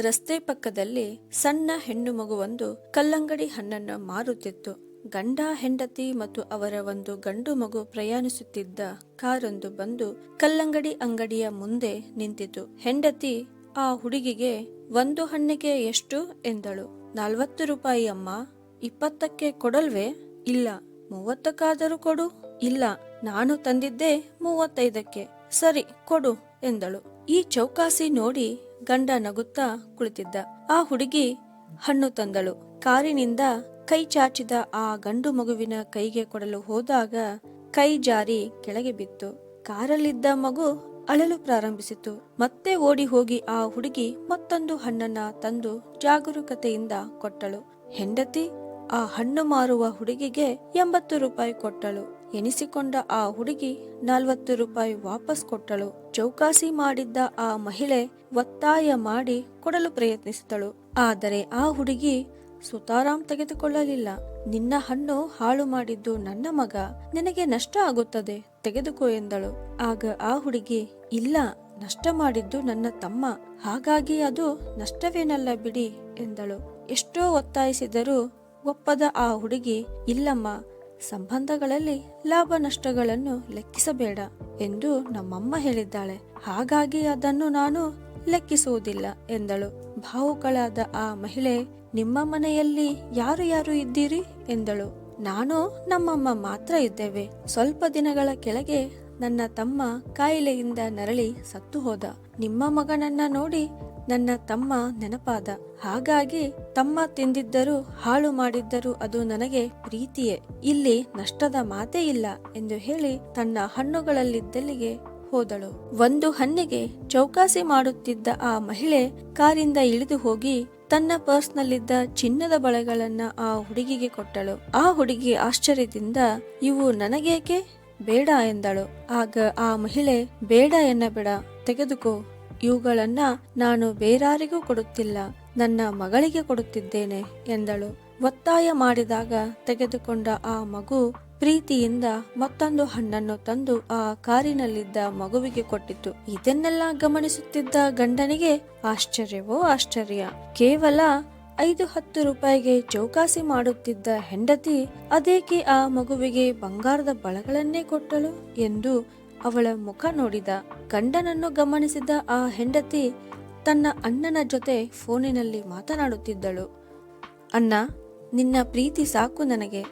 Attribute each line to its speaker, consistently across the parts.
Speaker 1: ರಸ್ತೆ ಪಕ್ಕದಲ್ಲಿ ಸಣ್ಣ ಹೆಣ್ಣು ಮಗುವೊಂದು ಕಲ್ಲಂಗಡಿ ಹಣ್ಣನ್ನು ಮಾರುತ್ತಿತ್ತು. ಗಂಡ, ಹೆಂಡತಿ ಮತ್ತು ಅವರ ಒಂದು ಗಂಡು ಮಗು ಪ್ರಯಾಣಿಸುತ್ತಿದ್ದ ಕಾರೊಂದು ಬಂದು ಕಲ್ಲಂಗಡಿ ಅಂಗಡಿಯ ಮುಂದೆ ನಿಂತಿತು. ಹೆಂಡತಿ ಆ ಹುಡುಗಿಗೆ, ಒಂದು ಹಣ್ಣಿಗೆ ಎಷ್ಟು? ಎಂದಳು. ನಲ್ವತ್ತು ರೂಪಾಯಿ ಅಮ್ಮ. ಇಪ್ಪತ್ತಕ್ಕೆ ಕೊಡಲ್ವೇ? ಇಲ್ಲ. ಮೂವತ್ತಕ್ಕಾದರೂ ಕೊಡು. ಇಲ್ಲ. ನಾನು ತಂದಿದ್ದೆ ಮೂವತ್ತೈದಕ್ಕೆ. ಸರಿ, ಕೊಡು, ಎಂದಳು. ಈ ಚೌಕಾಸಿ ನೋಡಿ ಗಂಡ ನಗುತ್ತಾ ಕುಳಿತಿದ್ದ. ಆ ಹುಡುಗಿ ಹಣ್ಣು ತಂದಳು. ಕಾರಿನಿಂದ ಕೈ ಚಾಚಿದ ಆ ಗಂಡು ಮಗುವಿನ ಕೈಗೆ ಕೊಡಲು ಹೋದಾಗ ಕೈ ಜಾರಿ ಕೆಳಗೆ ಬಿತ್ತು. ಕಾರಲ್ಲಿದ್ದ ಮಗು ಅಳಲು ಪ್ರಾರಂಭಿಸಿತು. ಮತ್ತೆ ಓಡಿ ಹೋಗಿ ಆ ಹುಡುಗಿ ಮತ್ತೊಂದು ಹಣ್ಣನ್ನ ತಂದು ಜಾಗರೂಕತೆಯಿಂದ ಕೊಟ್ಟಳು. ಹೆಂಡತಿ ಆ ಹಣ್ಣು ಮಾರುವ ಹುಡುಗಿಗೆ ಎಂಬತ್ತು ರೂಪಾಯಿ ಕೊಟ್ಟಳು. ಎನಿಸಿಕೊಂಡ ಆ ಹುಡುಗಿ ನಲ್ವತ್ತು ರೂಪಾಯಿ ವಾಪಸ್ ಕೊಟ್ಟಳು. ಚೌಕಾಸಿ ಮಾಡಿದ್ದ ಆ ಮಹಿಳೆ ಒತ್ತಾಯ ಮಾಡಿ ಕೊಡಲು ಪ್ರಯತ್ನಿಸಿದಳು. ಆದರೆ ಆ ಹುಡುಗಿ ಸುತಾರಾಮ್ ತೆಗೆದುಕೊಳ್ಳಲಿಲ್ಲ. ನಿನ್ನ ಹಣ್ಣು ಹಾಳು ಮಾಡಿದ್ದು ನನ್ನ ಮಗ. ನಿನಗೆ ನಷ್ಟ ಆಗುತ್ತದೆ, ತೆಗೆದುಕೋ ಎಂದಳು. ಆಗ ಆ ಹುಡುಗಿ, ಇಲ್ಲ, ನಷ್ಟ ಮಾಡಿದ್ದು ನನ್ನ ತಮ್ಮ. ಹಾಗಾಗಿ ಅದು ನಷ್ಟವೇನಲ್ಲ ಬಿಡಿ ಎಂದಳು. ಎಷ್ಟೋ ಒತ್ತಾಯಿಸಿದರೂ ಒಪ್ಪದ ಆ ಹುಡುಗಿ, ಇಲ್ಲಮ್ಮ ಸಂಬಂಧಗಳಲ್ಲಿ ಲಾಭ ನಷ್ಟಗಳನ್ನು ಲೆಕ್ಕಿಸಬೇಡ ಎಂದು ನಮ್ಮಮ್ಮ ಹೇಳಿದ್ದಾಳೆ. ಹಾಗಾಗಿ ಅದನ್ನು ನಾನು ಲೆಕ್ಕಿಸುವುದಿಲ್ಲ ಎಂದಳು. ಭಾವುಕಳಾದ ಆ ಮಹಿಳೆ, ನಿಮ್ಮ ಮನೆಯಲ್ಲಿ ಯಾರು ಯಾರು ಇದ್ದೀರಿ ಎಂದಳು. ನಾನು ನಮ್ಮಮ್ಮ ಮಾತ್ರ ಇದ್ದೇವೆ. ಸ್ವಲ್ಪ ದಿನಗಳ ಕೆಳಗೆ ನನ್ನ ತಮ್ಮ ಕಾಯಿಲೆಯಿಂದ ನರಳಿ ಸತ್ತು ಹೋದ. ನಿಮ್ಮ ಮಗನನ್ನ ನೋಡಿ ನನ್ನ ತಮ್ಮ ನೆನಪಾದ. ಹಾಗಾಗಿ ತಮ್ಮ ತಿಂದಿದ್ದರೂ ಹಾಳು ಮಾಡಿದ್ದರೂ ಅದು ನನಗೆ ಪ್ರೀತಿಯೇ. ಇಲ್ಲಿ ನಷ್ಟದ ಮಾತೇ ಇಲ್ಲ ಎಂದು ಹೇಳಿ ತನ್ನ ಹಣ್ಣುಗಳಲ್ಲಿದ್ದಲ್ಲಿಗೆ ಹೋದಳು. ಒಂದು ಹಣ್ಣಿಗೆ ಚೌಕಾಸಿ ಮಾಡುತ್ತಿದ್ದ ಆ ಮಹಿಳೆ ಕಾರಿಂದ ಇಳಿದು ಹೋಗಿ ತನ್ನ ಪರ್ಸ್ನಲ್ಲಿದ್ದ ಚಿನ್ನದ ಬಳೆಗಳನ್ನ ಆ ಹುಡುಗಿಗೆ ಕೊಟ್ಟಳು. ಆ ಹುಡುಗಿ ಆಶ್ಚರ್ಯದಿಂದ, ಇವು ನನಗೇಕೆ? ಬೇಡ ಎಂದಳು. ಆಗ ಆ ಮಹಿಳೆ, ಬೇಡ ಎನ್ನಬೇಡ, ತೆಗೆದುಕೋ. ಇವುಗಳನ್ನ ನಾನು ಬೇರಾರಿಗೂ ಕೊಡುತ್ತಿಲ್ಲ, ನನ್ನ ಮಗಳಿಗೆ ಕೊಡುತ್ತಿದ್ದೇನೆ ಎಂದಳು. ಒತ್ತಾಯ ಮಾಡಿದಾಗ ತೆಗೆದುಕೊಂಡ ಆ ಮಗು ಪ್ರೀತಿಯಿಂದ ಮತ್ತೊಂದು ಹಣ್ಣನ್ನು ತಂದು ಆ ಕಾರಿನಲ್ಲಿದ್ದ ಮಗುವಿಗೆ ಕೊಟ್ಟಿತು. ಇದನ್ನೆಲ್ಲ ಗಮನಿಸುತ್ತಿದ್ದ ಗಂಡನಿಗೆ ಆಶ್ಚರ್ಯವೋ ಆಶ್ಚರ್ಯ. ಕೇವಲ ಐದು ಹತ್ತು ರೂಪಾಯಿಗೆ ಚೌಕಾಸಿ ಮಾಡುತ್ತಿದ್ದ ಹೆಂಡತಿ ಅದೇಕೆ ಆ ಮಗುವಿಗೆ ಬಂಗಾರದ ಬಳಗಳನ್ನೇ ಕೊಟ್ಟಳು ಎಂದು ಅವಳ ಮುಖ ನೋಡಿದ ಗಂಡನನ್ನು ಗಮನಿಸಿದ ಆ ಹೆಂಡತಿ ತನ್ನ ಅಣ್ಣನ ಜೊತೆ ಫೋನಿನಲ್ಲಿ ಮಾತನಾಡುತ್ತಿದ್ದಳು. ಅಣ್ಣ, ನಿನ್ನ ಪ್ರೀತಿ ಸಾಕು ನನಗೆ.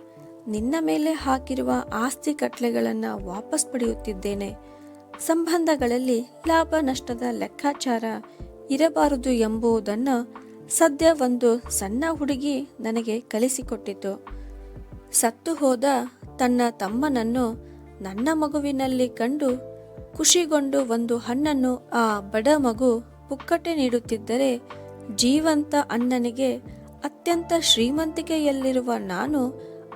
Speaker 1: ನಿನ್ನ ಮೇಲೆ ಹಾಕಿರುವ ಆಸ್ತಿ ಕಟ್ಲೆಗಳನ್ನ ವಾಪಸ್ ಪಡೆಯುತ್ತಿದ್ದೇನೆ. ಸಂಬಂಧಗಳಲ್ಲಿ ಲಾಭ ನಷ್ಟದ ಲೆಕ್ಕಾಚಾರ ಇರಬಾರದು ಎಂಬುದನ್ನು ಸದ್ಯ ಒಂದು ಸಣ್ಣ ಹುಡುಗಿ ನನಗೆ ಕಲಿಸಿಕೊಟ್ಟಿತು. ಸತ್ತು ಹೋದ ತನ್ನ ತಮ್ಮನನ್ನು ನನ್ನ ಮಗುವಿನಲ್ಲಿ ಕಂಡು ಖುಷಿಗೊಂಡು ಒಂದು ಹಣ್ಣನ್ನು ಆ ಬಡ ಮಗು ಪುಕ್ಕಟೆ ನೀಡುತ್ತಿದ್ದರೆ ಜೀವಂತ ಅಣ್ಣನಿಗೆ ಅತ್ಯಂತ ಶ್ರೀಮಂತಿಕೆಯಲ್ಲಿರುವ ನಾನು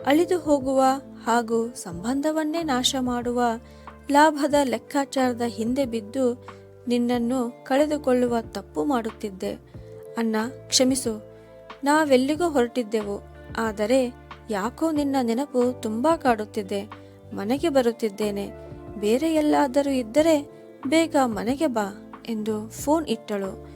Speaker 1: ಅಳಿದು ಹೋಗುವ ಹಾಗೂ ಸಂಬಂಧವನ್ನೇ ನಾಶ ಮಾಡುವ ಲಾಭದ ಲೆಕ್ಕಾಚಾರದ ಹಿಂದೆ ಬಿದ್ದು ನಿನ್ನನ್ನು ಕಳೆದುಕೊಳ್ಳುವ ತಪ್ಪು ಮಾಡುತ್ತಿದ್ದೆ. ಅಣ್ಣ, ಕ್ಷಮಿಸು. ನಾವೆಲ್ಲಿಗೂ ಹೊರಟಿದ್ದೆವು. ಆದರೆ ಯಾಕೋ ನಿನ್ನ ನೆನಪು ತುಂಬಾ ಕಾಡುತ್ತಿದೆ. ಮನೆಗೆ ಬರುತ್ತಿದ್ದೇನೆ. ಬೇರೆ ಎಲ್ಲಾದರೂ ಇದ್ದರೆ ಬೇಗ ಮನೆಗೆ ಬಾ ಎಂದು ಫೋನ್ ಇಟ್ಟಳು.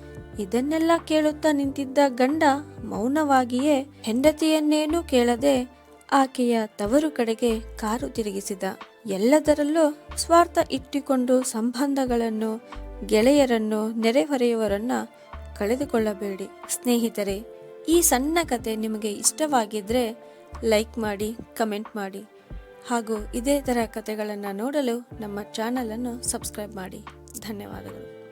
Speaker 1: ಇದನ್ನೆಲ್ಲ ಕೇಳುತ್ತಾ ನಿಂತಿದ್ದ ಗಂಡ ಮೌನವಾಗಿಯೇ ಹೆಂಡತಿಯನ್ನೇನೂ ಕೇಳದೆ ಆಕೆಯ ತವರು ಕಡೆಗೆ ಕಾರು ತಿರುಗಿಸಿದ. ಎಲ್ಲದರಲ್ಲೂ ಸ್ವಾರ್ಥ ಇಟ್ಟುಕೊಂಡು ಸಂಬಂಧಗಳನ್ನು, ಗೆಳೆಯರನ್ನು ನೆರೆಹೊರೆಯವರನ್ನ ಕಳೆದುಕೊಳ್ಳಬೇಡಿ. ಸ್ನೇಹಿತರೆ, ಈ ಸಣ್ಣ ಕತೆ ನಿಮಗೆ ಇಷ್ಟವಾಗಿದ್ರೆ ಲೈಕ್ ಮಾಡಿ, ಕಮೆಂಟ್ ಮಾಡಿ. ಹಾಗೂ ಇದೇ ಥರ ಕಥೆಗಳನ್ನು ನೋಡಲು ನಮ್ಮ ಚಾನಲನ್ನು ಸಬ್ಸ್ಕ್ರೈಬ್ ಮಾಡಿ. ಧನ್ಯವಾದಗಳು.